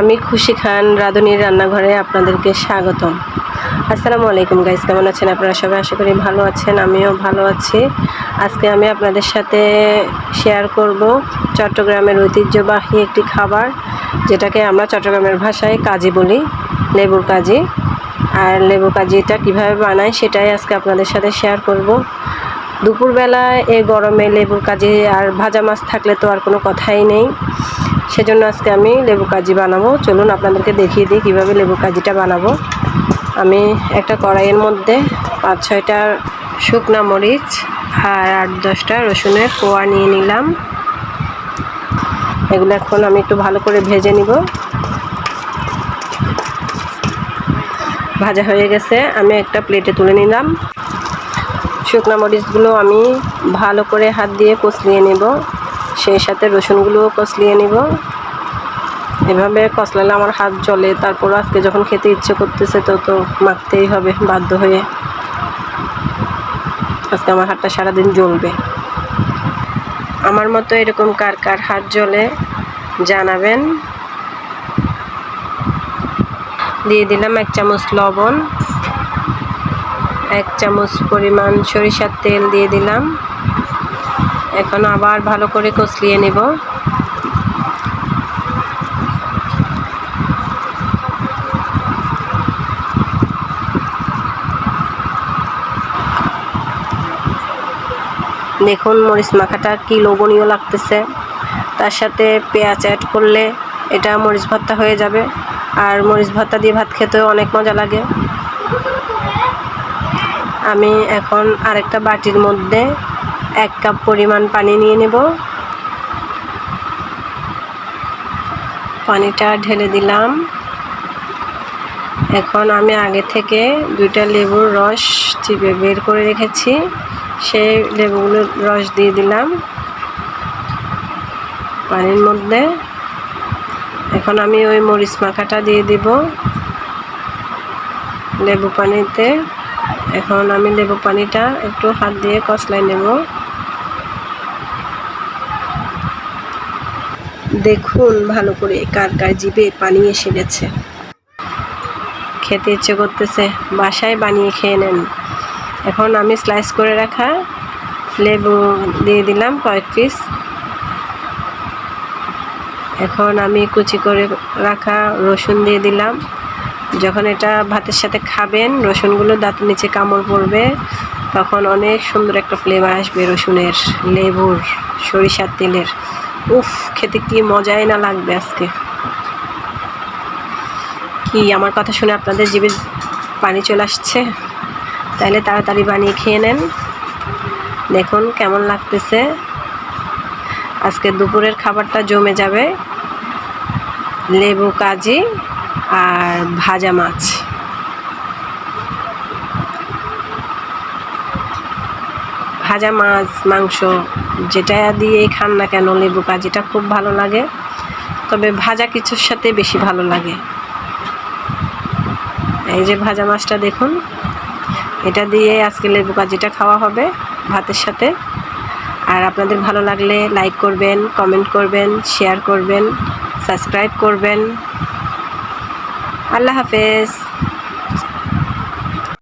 আমি খুশি খান রাঁধুনির রান্নাঘরে আপনাদেরকে স্বাগতম। আসসালামু আলাইকুম গাইস কেমন আছেন আপনারা সবাই? আশা করি ভালো আছেন, আমিও ভালো আছি। আজকে আমি আপনাদের সাথে শেয়ার করব চট্টগ্রামের ঐতিহ্যবাহী একটি খাবার, যেটাকে আমরা চট্টগ্রামের ভাষায় কাজি বলি, লেবুর কাজি। আর লেবু কাজিটা কীভাবে বানাই সেটাই আজকে আপনাদের সাথে শেয়ার করব। দুপুরবেলায় এই গরমে লেবুর কাজি আর ভাজা মাছ থাকলে তো আর কোনো কথাই নেই। সেজন্য আজকে আমি লেবু কাজি বানাবো। চলুন আপনাদেরকে দেখিয়ে দিই কীভাবে লেবু কাজিটা বানাবো। আমি একটা কড়াইয়ের মধ্যে পাঁচ ছয়টা শুকনা মরিচ আর আট দশটা রসুনের কোয়া নিয়ে নিলাম। এগুলো এখন আমি একটু ভালো করে ভেজে নিব। ভাজা হয়ে গেছে। আমি একটা প্লেটে তুলে নিলাম। শুকনা মরিচগুলো আমি ভালো করে হাত দিয়ে কষলিয়ে নেব। সেই সাথে রসুনগুলোও কষলিয়ে নেব। এভাবে কষলালে আমার হাত জলে তারপর আজকে যখন খেতে ইচ্ছে করতেছে তো তো মাখতেই হবে, বাধ্য হয়ে। আজকে আমার হাতটা সারাদিন জ্বলবে। আমার মতো এরকম কার কার হাত জ্বলে জানাবেন। দিয়ে দিলাম এক চামচ লবণ। এক চামচ পরিমাণ সরিষার তেল দিয়ে দিলাম। এখন আবার ভালো করে কষলিয়ে নেব। দেখুন মরিচ মাখাটা কি লোভনীয় লাগতেছে। তার সাথে পেঁয়াজ অ্যাড করলে এটা মরিচ ভর্তা হয়ে যাবে। আর মরিচ ভর্তা দিয়ে ভাত খেতেও অনেক মজা লাগে। আমি এখন আরেকটা বাটির মধ্যে এক কাপ পরিমাণ পানি নিয়ে নেব। পানিটা ঢেলে দিলাম। এখন আমি আগে থেকে দুইটা লেবুর রস চিপে বের করে রেখেছি। সেই লেবুগুলোর রস দিয়ে দিলাম পানির মধ্যে। এখন আমি ওই মরিচ মাখাটা দিয়ে দিব। লেবু পানিতে এখন আমি লেবু পানিটা একটু হাত দিয়ে কষলাই নেব। দেখুন ভালো করে কার কার জিভে পানি এসে গেছে। খেতে ইচ্ছে করতেছে, বাসায় বানিয়ে খেয়ে নেন। এখন আমি স্লাইস করে রাখা লেবু দিয়ে দিলাম কয়েক পিস এখন আমি কুচি করে রাখা রসুন দিয়ে দিলাম। যখন এটা ভাতের সাথে খাবেন, রসুনগুলো দাঁতের নিচে কামড় পড়বে, তখন অনেক সুন্দর একটা ফ্লেভার আসবে রসুনের লেবুর, সরিষার তেলের। উফ, খেতে কি মজাই না লাগবে আজকে। কি আমার কথা শুনে আপনাদের জিভে পানি চলে আসছে? তাহলে তাড়াতাড়ি বানিয়ে খেয়ে নেন। দেখুন কেমন লাগতেছে। আজকে দুপুরের খাবারটা জমে যাবে। লেবু, কাজি আর ভাজা মাছ। ভাজা মাছ, মাংস, যেটা দিয়েই খান না কেন, লেবু কাজিটা খুব ভালো লাগে। তবে ভাজা কিছুর সাথে বেশি ভালো লাগে। এই যে ভাজা মাছটা দেখুন, এটা দিয়ে আজকে লেবু কাজিটা খাওয়া হবে ভাতের সাথে। আর আপনাদের ভালো লাগলে লাইক করবেন, কমেন্ট করবেন, শেয়ার করবেন, সাবস্ক্রাইব করবেন। আল্লাহ হাফেজ।